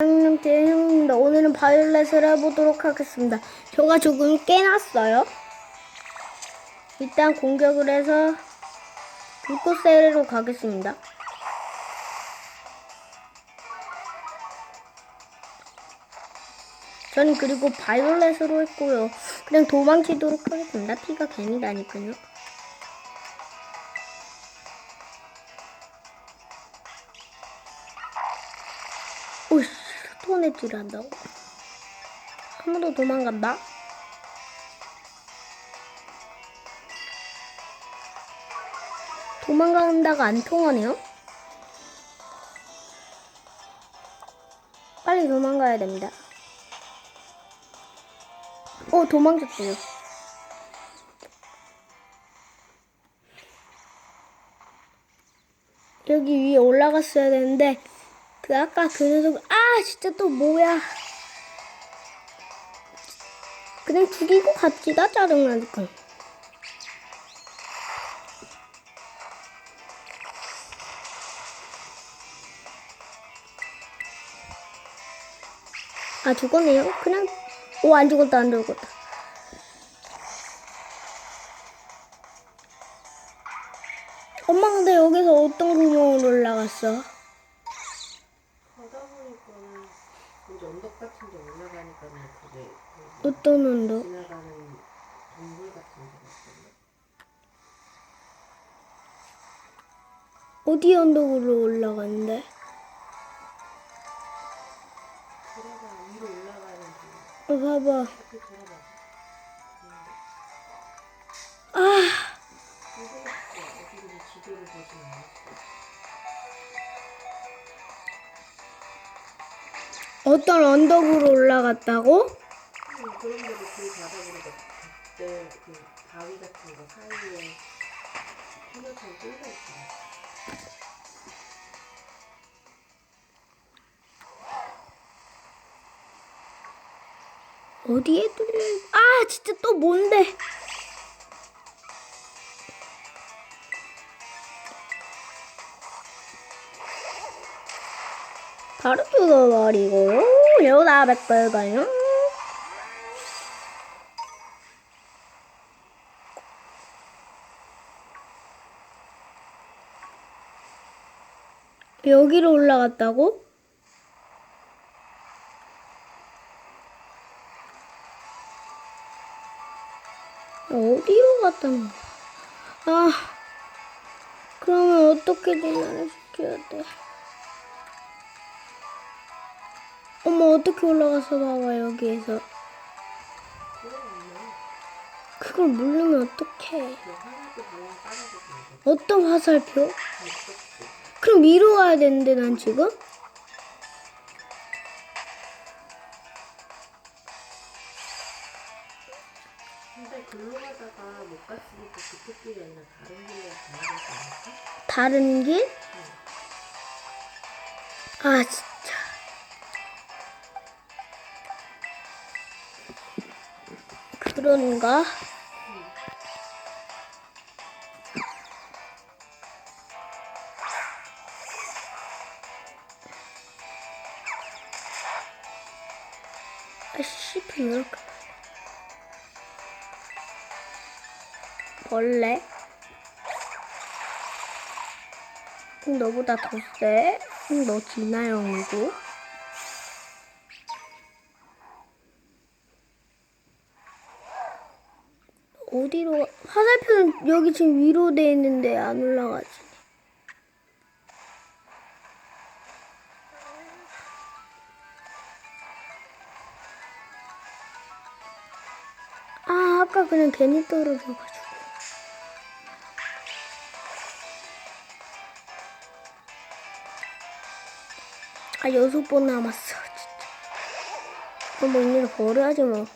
형님들 오늘은 바이올렛을 해보도록 하겠습니다. 저가 조금 깨놨어요. 일단 공격을 해서 불꽃세례로 가겠습니다. 저는 그리고 바이올렛으로 했고요. 그냥 도망치도록 하겠습니다. 피가 괜히 나니까요. 토네질 한다고. 한번더 도망간다. 도망간다가 안 통하네요. 빨리 도망가야 됩니다. 어, 도망쳤어요. 여기 위에 올라갔어야 되는데, 그 아까 그 녀석, 아, 진짜 또 뭐야. 그냥 죽이고 갑시다, 짜증나니까. 아, 죽었네요. 그냥, 오, 안 죽었다, 안 죽었다. 엄마, 근데 여기서 어떤 구멍으로 올라갔어? 같은 데 올라가니까는 그게 그 어떤 언덕? 지나가는 동굴 같은 데 어디 언덕으로 올라갔는데? 들어가 위로 올라가는 길 어, 봐봐. 이렇게 아, 궁금했어 어디를 지도를 않았어 어떤 언덕으로 올라갔다고? 어디에 뚫려? 아, 진짜 또 뭔데? 바로 죽어버리고 여기다 백벌가요. 여기로 올라갔다고? 어디로 갔다 는 아, 그러면 어떻게 진화를 시켜야 돼? 엄마 어떻게 올라가서 봐봐 여기에서 그걸 모르면 어떡해 어떤 화살표? 그럼 위로 가야 되는데 난 지금? 다른 길? 아 진짜 그런가? 아씨 이렇게 벌레 응, 너보다 더 세. 응, 너 진화형이고. 어디로 가? 화살표는 여기 지금 위로 돼 있는데 안 올라가지. 아, 아까 그냥 괜히 떨어져가지고. 아 여섯 번 남았어 진짜 너뭐 있는 거 버려야지 뭐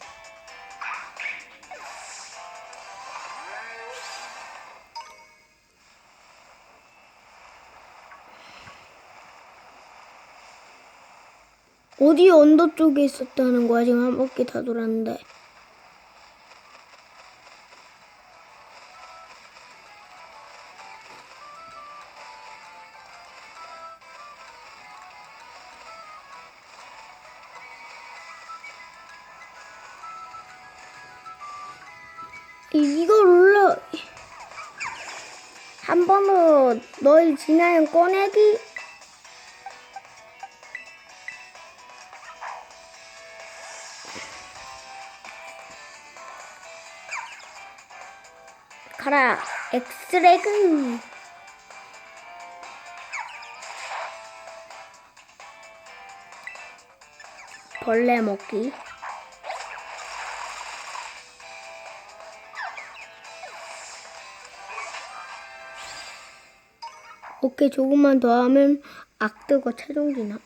어디 언덕 쪽에 있었다는 거야? 지금 한 바퀴 다 돌았는데. 이걸 올라 한 번으로 널 지나는 꺼내기 가라. 엑스레그. 벌레 먹기. 오케이 조금만 더 하면 악드가 최종지나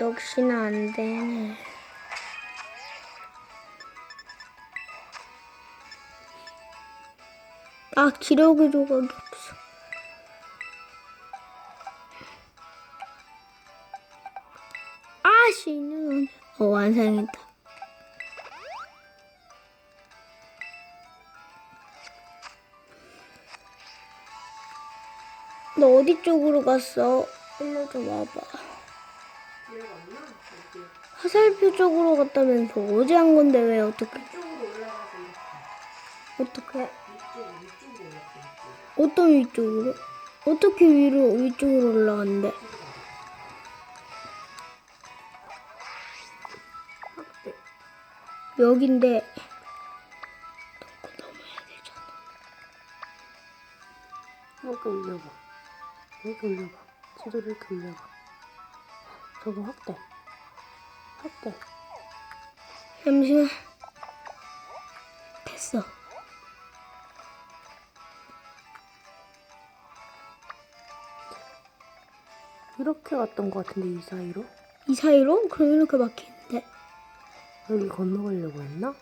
역시나 안 되네. 아, 기력의 조각이 없어. 아, 씨는. 어, 완성했다. 너 어디 쪽으로 갔어? 일로 좀 와봐. 여기 화살표 쪽으로 갔다면서 어제 한 건데 왜 어떻게 어떻게. 어떤 위쪽으로 어떻게 위로 위쪽으로 확대. 여긴데 그거 넘어야 되잖아. 이렇게 올려봐. 이렇게 올려봐. 지도를 이렇게 올려봐. 저거 확대. 확대. 잠시만 됐어. 이렇게 갔던 것 같은데 이 사이로? 이 사이로 그럼 이렇게 막히는데 여기 건너가려고 했나?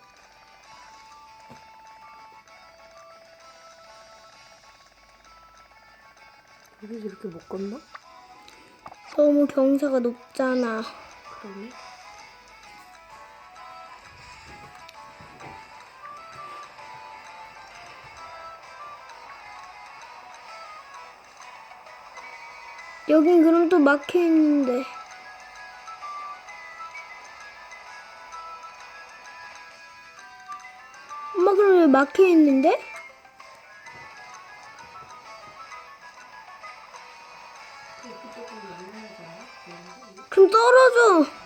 여기서 이렇게 못 건너? 너무 경사가 높잖아. 그러네. 여긴 그럼 또 막혀 있는데. 엄마 그럼 왜 막혀 있는데? 떨어져.